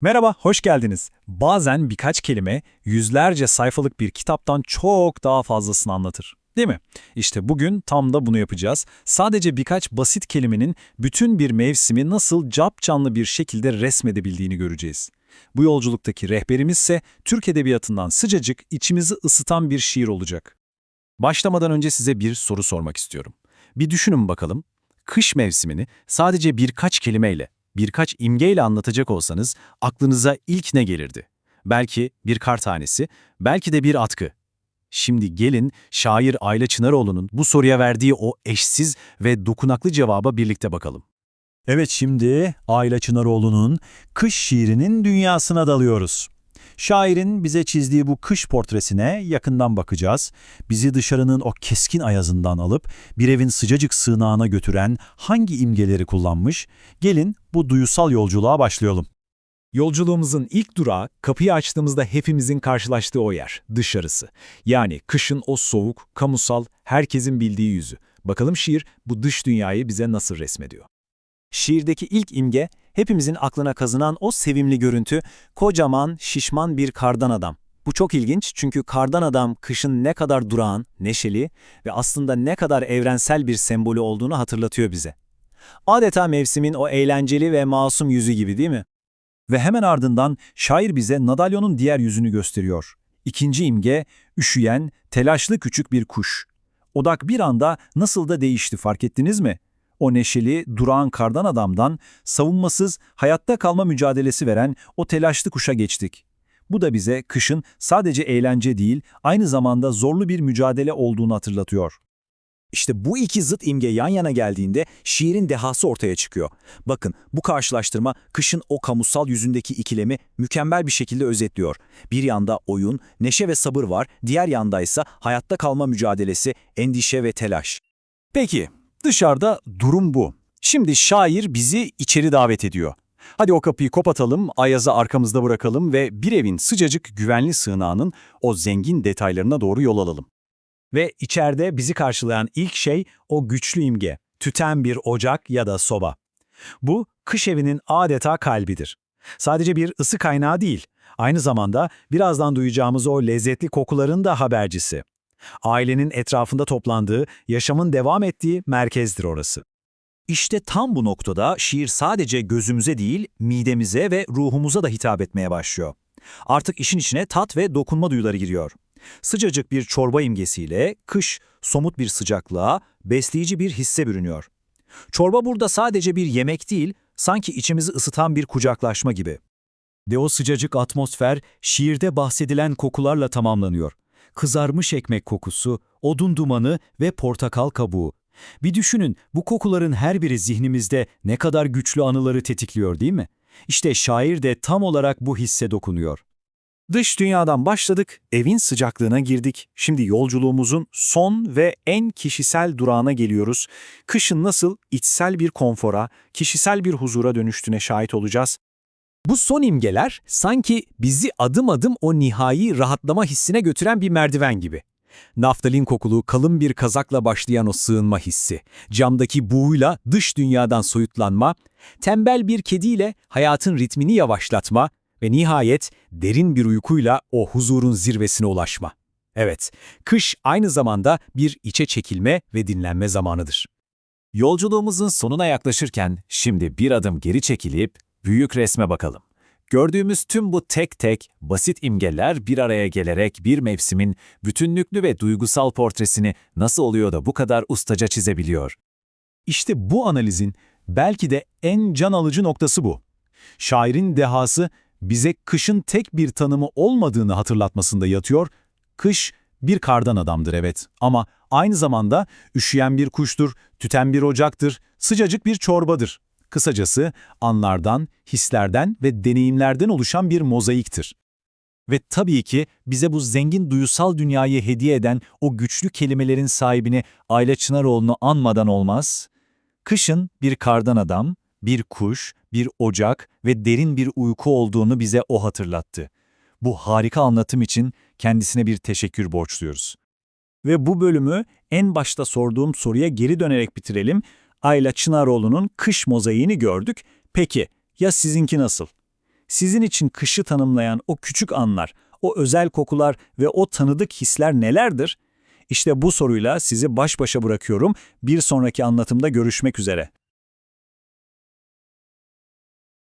Merhaba, hoş geldiniz. Bazen birkaç kelime yüzlerce sayfalık bir kitaptan çok daha fazlasını anlatır. Değil mi? İşte bugün tam da bunu yapacağız. Sadece birkaç basit kelimenin bütün bir mevsimi nasıl capcanlı bir şekilde resmedebildiğini göreceğiz. Bu yolculuktaki rehberimiz ise Türk Edebiyatı'ndan sıcacık, içimizi ısıtan bir şiir olacak. Başlamadan önce size bir soru sormak istiyorum. Bir düşünün bakalım, kış mevsimini sadece birkaç kelimeyle, birkaç imgeyle anlatacak olsanız aklınıza ilk ne gelirdi? Belki bir kar tanesi, belki de bir atkı. Şimdi gelin şair Ayla Çınaroğlu'nun bu soruya verdiği o eşsiz ve dokunaklı cevaba birlikte bakalım. Evet şimdi Ayla Çınaroğlu'nun kış şiirinin dünyasına dalıyoruz. Şairin bize çizdiği bu kış portresine yakından bakacağız. Bizi dışarının o keskin ayazından alıp bir evin sıcacık sığınağına götüren hangi imgeleri kullanmış? Gelin bu duyusal yolculuğa başlayalım. Yolculuğumuzun ilk durağı kapıyı açtığımızda hepimizin karşılaştığı o yer, dışarısı. Yani kışın o soğuk, kamusal, herkesin bildiği yüzü. Bakalım şiir bu dış dünyayı bize nasıl resmediyor? Şiirdeki ilk imge, hepimizin aklına kazınan o sevimli görüntü, kocaman, şişman bir kardan adam. Bu çok ilginç çünkü kardan adam kışın ne kadar durağan, neşeli ve aslında ne kadar evrensel bir sembolü olduğunu hatırlatıyor bize. Adeta mevsimin o eğlenceli ve masum yüzü gibi değil mi? Ve hemen ardından şair bize Nadalyon'un diğer yüzünü gösteriyor. İkinci imge, üşüyen, telaşlı küçük bir kuş. Odak bir anda nasıl da değişti fark ettiniz mi? O neşeli, durağan kardan adamdan savunmasız, hayatta kalma mücadelesi veren o telaşlı kuşa geçtik. Bu da bize kışın sadece eğlence değil, aynı zamanda zorlu bir mücadele olduğunu hatırlatıyor. İşte bu iki zıt imge yan yana geldiğinde şiirin dehası ortaya çıkıyor. Bakın bu karşılaştırma kışın o kamusal yüzündeki ikilemi mükemmel bir şekilde özetliyor. Bir yanda oyun, neşe ve sabır var, diğer yanda ise hayatta kalma mücadelesi, endişe ve telaş. Peki, dışarıda durum bu. Şimdi şair bizi içeri davet ediyor. Hadi o kapıyı kopatalım, Ayaz'ı arkamızda bırakalım ve bir evin sıcacık güvenli sığınağının o zengin detaylarına doğru yol alalım. Ve içeride bizi karşılayan ilk şey o güçlü imge, tüten bir ocak ya da soba. Bu, kış evinin adeta kalbidir. Sadece bir ısı kaynağı değil, aynı zamanda birazdan duyacağımız o lezzetli kokuların da habercisi. Ailenin etrafında toplandığı, yaşamın devam ettiği merkezdir orası. İşte tam bu noktada şiir sadece gözümüze değil, midemize ve ruhumuza da hitap etmeye başlıyor. Artık işin içine tat ve dokunma duyuları giriyor. Sıcacık bir çorba imgesiyle kış somut bir sıcaklığa, besleyici bir hisse bürünüyor. Çorba burada sadece bir yemek değil, sanki içimizi ısıtan bir kucaklaşma gibi. Ve o sıcacık atmosfer şiirde bahsedilen kokularla tamamlanıyor. Kızarmış ekmek kokusu, odun dumanı ve portakal kabuğu. Bir düşünün bu kokuların her biri zihnimizde ne kadar güçlü anıları tetikliyor değil mi? İşte şair de tam olarak bu hisse dokunuyor. Dış dünyadan başladık, evin sıcaklığına girdik. Şimdi yolculuğumuzun son ve en kişisel durağına geliyoruz. Kışın nasıl içsel bir konfora, kişisel bir huzura dönüştüğüne şahit olacağız. Bu son imgeler sanki bizi adım adım o nihai rahatlama hissine götüren bir merdiven gibi. Naftalin kokulu kalın bir kazakla başlayan o sığınma hissi, camdaki buğuyla dış dünyadan soyutlanma, tembel bir kediyle hayatın ritmini yavaşlatma ve nihayet derin bir uykuyla o huzurun zirvesine ulaşma. Evet, kış aynı zamanda bir içe çekilme ve dinlenme zamanıdır. Yolculuğumuzun sonuna yaklaşırken şimdi bir adım geri çekilip büyük resme bakalım. Gördüğümüz tüm bu tek tek basit imgeler bir araya gelerek bir mevsimin bütünlüklü ve duygusal portresini nasıl oluyor da bu kadar ustaca çizebiliyor? İşte bu analizin belki de en can alıcı noktası bu. Şairin dehası bize kışın tek bir tanımı olmadığını hatırlatmasında yatıyor. Kış bir kardan adamdır evet ama aynı zamanda üşüyen bir kuştur, tüten bir ocaktır, sıcacık bir çorbadır. Kısacası anlardan, hislerden ve deneyimlerden oluşan bir mozaiktir. Ve tabii ki bize bu zengin duyusal dünyayı hediye eden o güçlü kelimelerin sahibini Ayla Çınaroğlu'nu anmadan olmaz. Kışın bir kardan adam, bir kuş, bir ocak ve derin bir uyku olduğunu bize o hatırlattı. Bu harika anlatım için kendisine bir teşekkür borçluyuz. Ve bu bölümü en başta sorduğum soruya geri dönerek bitirelim. Ayla Çınaroğlu'nun kış mozaiğini gördük. Peki ya sizinki nasıl? Sizin için kışı tanımlayan o küçük anlar, o özel kokular ve o tanıdık hisler nelerdir? İşte bu soruyla sizi baş başa bırakıyorum. Bir sonraki anlatımda görüşmek üzere.